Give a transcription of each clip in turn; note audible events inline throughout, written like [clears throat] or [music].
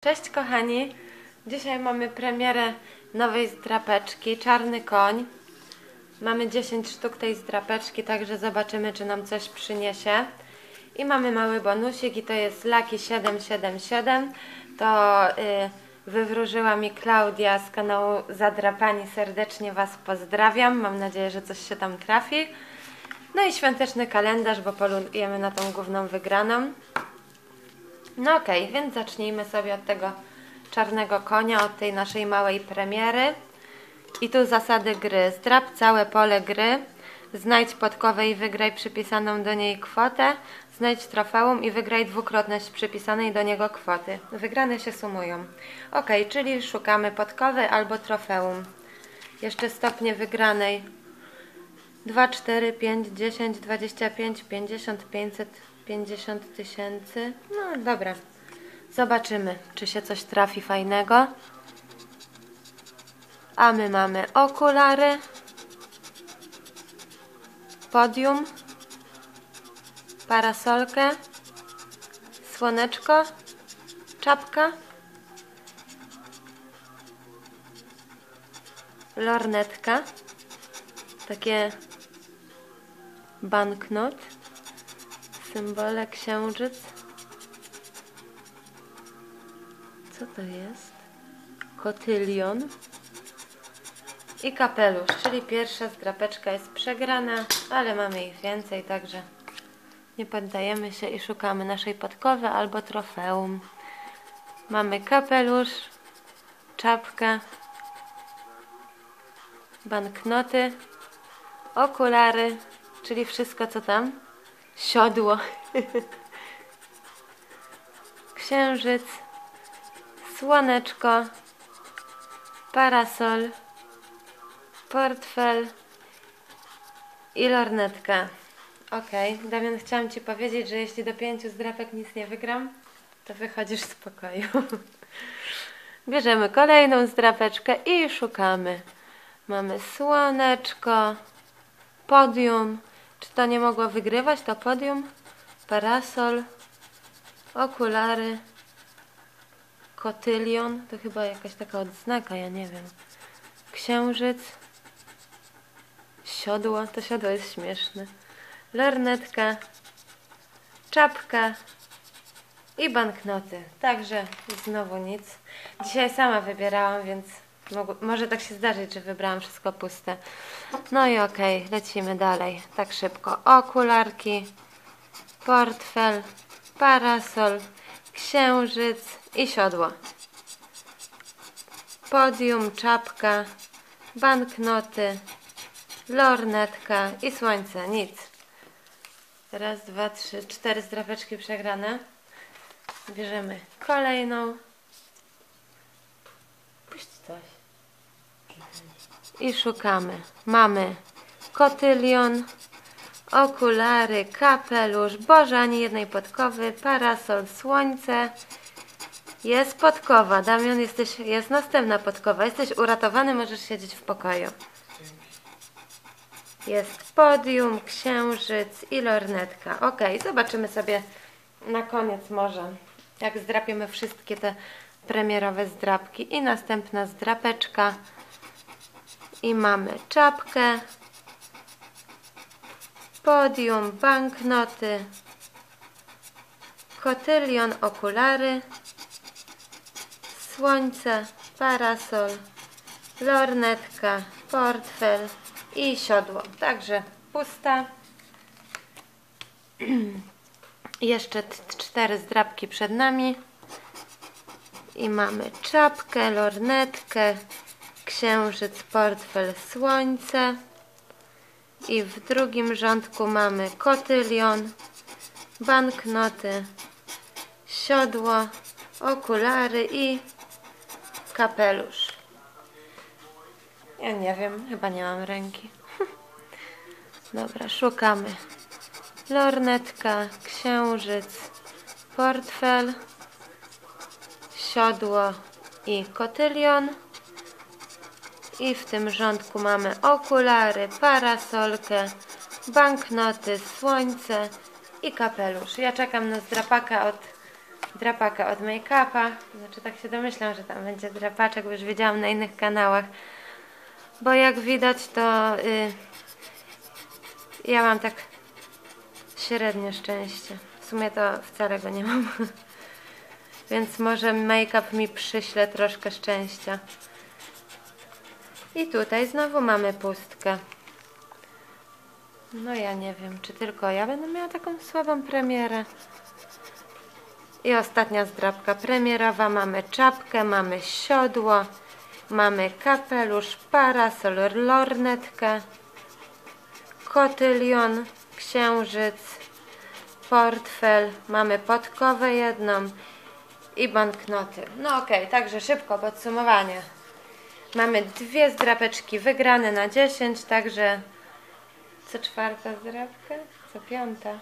Cześć kochani, dzisiaj mamy premierę nowej zdrapeczki, czarny koń. Mamy 10 sztuk tej zdrapeczki, także zobaczymy czy nam coś przyniesie. I mamy mały bonusik i to jest Lucky 777. To y, wywróżyła mi Klaudia z kanału Zadrapani. Serdecznie Was pozdrawiam, mam nadzieję, że coś się tam trafi. No i świąteczny kalendarz, bo polujemy na tą główną wygraną. No okej, więc zacznijmy sobie od tego czarnego konia, od tej naszej małej premiery. I tu zasady gry. Zdrap całe pole gry. Znajdź podkowę i wygraj przypisaną do niej kwotę. Znajdź trofeum i wygraj dwukrotność przypisanej do niego kwoty. Wygrane się sumują. Ok, czyli szukamy podkowy albo trofeum. Jeszcze stopnie wygranej 2, 4, 5, 10, 25, 50, 500, 50 tysięcy. No dobra. Zobaczymy, czy się coś trafi fajnego. A my mamy okulary, podium, parasolkę, słoneczko, czapka, lornetka, takie banknot, symbole księżyc. Co to jest? Kotylion i kapelusz, czyli pierwsza zdrapeczka jest przegrana, ale mamy ich więcej, także nie poddajemy się i szukamy naszej podkowy albo trofeum. Mamy kapelusz, czapkę, banknoty, okulary, czyli wszystko co tam, siodło, księżyc, słoneczko, parasol, portfel i lornetka. Ok, Damian, chciałam Ci powiedzieć, że jeśli do pięciu zdrapek nic nie wygram, to wychodzisz z pokoju. [laughs] Bierzemy kolejną zdrapeczkę i szukamy. Mamy słoneczko, podium. Czy to nie mogło wygrywać? To podium, parasol, okulary, kotylion. To chyba jakaś taka odznaka, ja nie wiem. Księżyc, siodło. To siodło jest śmieszne. Lornetka, czapka i banknoty. Także znowu nic. Dzisiaj sama wybierałam, więc Mogło, może tak się zdarzyć, że wybrałam wszystko puste. No i okej, okay, lecimy dalej. Tak szybko. Okularki, portfel, parasol, księżyc i siodło. Podium, czapka, banknoty, lornetka i słońce. Nic. Raz, dwa, trzy, cztery zdrapeczki przegrane. Bierzemy kolejną. Puść coś. I szukamy. Mamy kotylion, okulary, kapelusz, boże, ani jednej podkowy, parasol, słońce. Jest podkowa. Damian, jesteś, jest następna podkowa. Jesteś uratowany, możesz siedzieć w pokoju. Jest podium, księżyc i lornetka. Ok, zobaczymy sobie na koniec może, jak zdrapiemy wszystkie te premierowe zdrapki. I następna zdrapeczka. I mamy czapkę, podium, banknoty, kotylion, okulary, słońce, parasol, lornetka, portfel i siodło. Także pusta. [clears throat] Jeszcze cztery zdrapki przed nami. I mamy czapkę, lornetkę, księżyc, portfel, słońce. I w drugim rządku mamy kotylion, banknoty, siodło, okulary i kapelusz. Ja nie wiem, chyba nie mam ręki. [laughs] Dobra, szukamy. Lornetka, księżyc, portfel, siodło i kotylion. I w tym rządku mamy okulary, parasolkę, banknoty, słońce i kapelusz. Ja czekam na zdrapaka od drapaka od make-upa. Znaczy tak się domyślam, że tam będzie drapaczek, bo już widziałam na innych kanałach. Bo jak widać to y, ja mam tak średnie szczęście. W sumie to wcale go nie mam. [laughs] Więc może make-up mi przyśle troszkę szczęścia. I tutaj znowu mamy pustkę. No ja nie wiem, czy tylko ja będę miała taką słabą premierę. I ostatnia zdrabka premierowa. Mamy czapkę, mamy siodło, mamy kapelusz, parasol, lornetkę, kotylion, księżyc, portfel, mamy podkowę jedną i banknoty. No okej, okay, także szybko podsumowanie. Mamy dwie zdrapeczki wygrane na 10, także co czwarta zdrapka? Co piąta?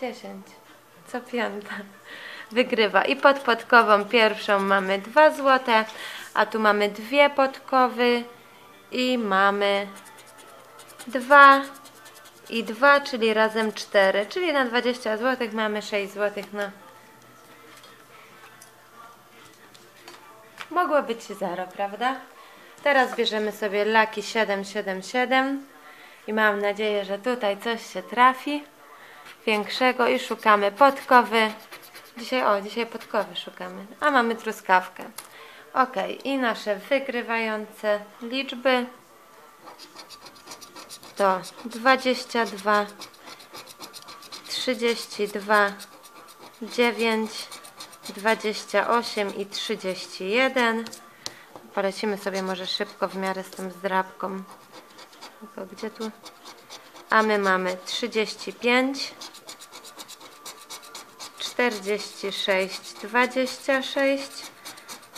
10. Co piąta wygrywa. I pod podkową pierwszą mamy 2 złote, a tu mamy dwie podkowy i mamy 2 i 2, czyli razem 4, czyli na 20 zł mamy 6 zł na Mogło być 0, prawda? Teraz bierzemy sobie laki 777 i mam nadzieję, że tutaj coś się trafi większego i szukamy podkowy. Dzisiaj, o, dzisiaj podkowy szukamy, a mamy truskawkę. Ok, i nasze wygrywające liczby to 22, 32, 9, 28 i 31. Polecimy sobie może szybko w miarę z tą zdrabką. Tylko gdzie tu? A my mamy 35, 46, 26,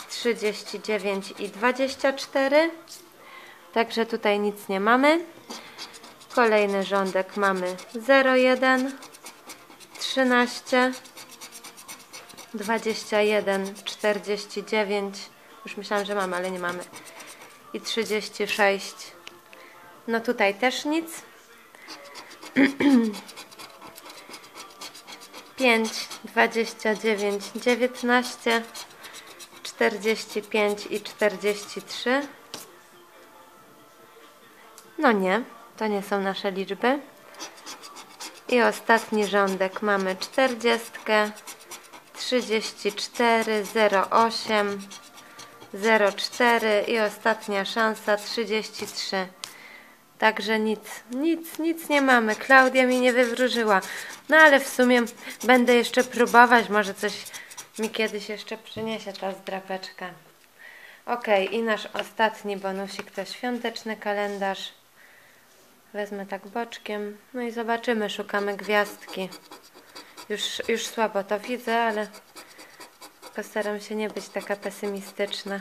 39 i 24. Także tutaj nic nie mamy. Kolejny rządek mamy 01, 13, 21, 49. Już myślałam, że mamy, ale nie mamy. I 36. No tutaj też nic. 5, 29, 19, 45 i 43. No nie, to nie są nasze liczby. I ostatni rządek mamy 40, 34, 08, 04 i ostatnia szansa 33. Także nic, nic, nic nie mamy. Klaudia mi nie wywróżyła. No ale w sumie będę jeszcze próbować. Może coś mi kiedyś jeszcze przyniesie ta zdrapeczka. Ok, i nasz ostatni bonusik to świąteczny kalendarz. Wezmę tak boczkiem. No i zobaczymy, szukamy gwiazdki. Już, już słabo to widzę, ale postaram się nie być taka pesymistyczna.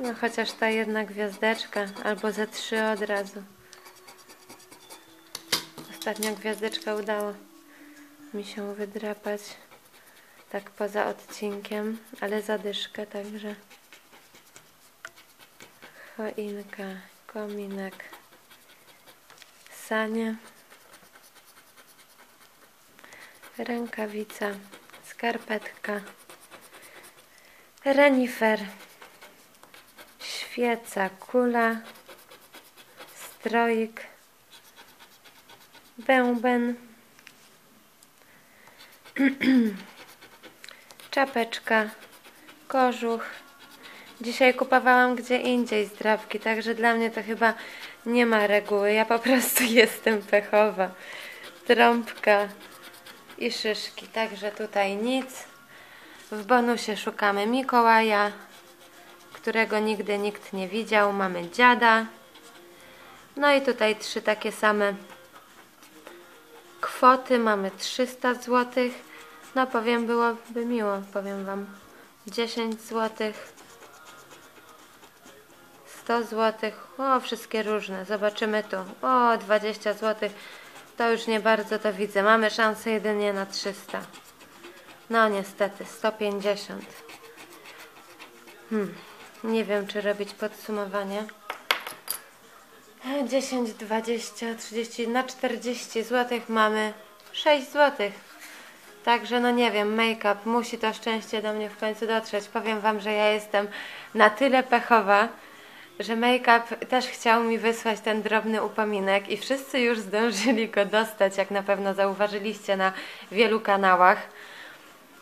No chociaż ta jedna gwiazdeczka, albo ze trzy od razu. Ostatnia gwiazdeczka udało mi się wydrapać tak poza odcinkiem, ale zadyszkę także. Choinka, kominek, sanie, rękawica, skarpetka, renifer świeca, kula, stroik, bęben, [clears throat] czapeczka, kożuch. Dzisiaj kupowałam gdzie indziej zdrabki, także dla mnie to chyba nie ma reguły. Ja po prostu [laughs] jestem pechowa. Trąbka i szyszki, także tutaj nic. W bonusie szukamy Mikołaja, którego nigdy nikt nie widział. Mamy dziada. No i tutaj trzy takie same kwoty. Mamy 300 zł. No powiem, byłoby miło, powiem Wam. 10 zł. 100 zł. O, wszystkie różne. Zobaczymy tu. O, 20 zł. To już nie bardzo to widzę. Mamy szansę jedynie na 300. No niestety, 150. Hmm. Nie wiem, czy robić podsumowanie. 10, 20, 30, na 40 zł mamy 6 zł. Także no nie wiem, make-up musi to szczęście do mnie w końcu dotrzeć. Powiem Wam, że ja jestem na tyle pechowa, że make-up też chciał mi wysłać ten drobny upominek i wszyscy już zdążyli go dostać, jak na pewno zauważyliście na wielu kanałach.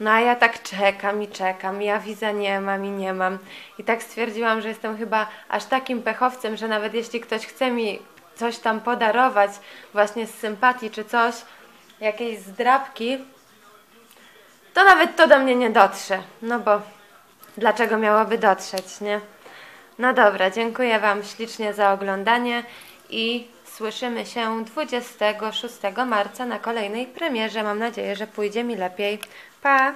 No a ja tak czekam i czekam, ja wiza nie mam i nie mam. I tak stwierdziłam, że jestem chyba aż takim pechowcem, że nawet jeśli ktoś chce mi coś tam podarować, właśnie z sympatii czy coś, jakieś zdrabki, to nawet to do mnie nie dotrze. No bo dlaczego miałoby dotrzeć, nie? No dobra, dziękuję Wam ślicznie za oglądanie i słyszymy się 26 marca na kolejnej premierze. Mam nadzieję, że pójdzie mi lepiej. Pa!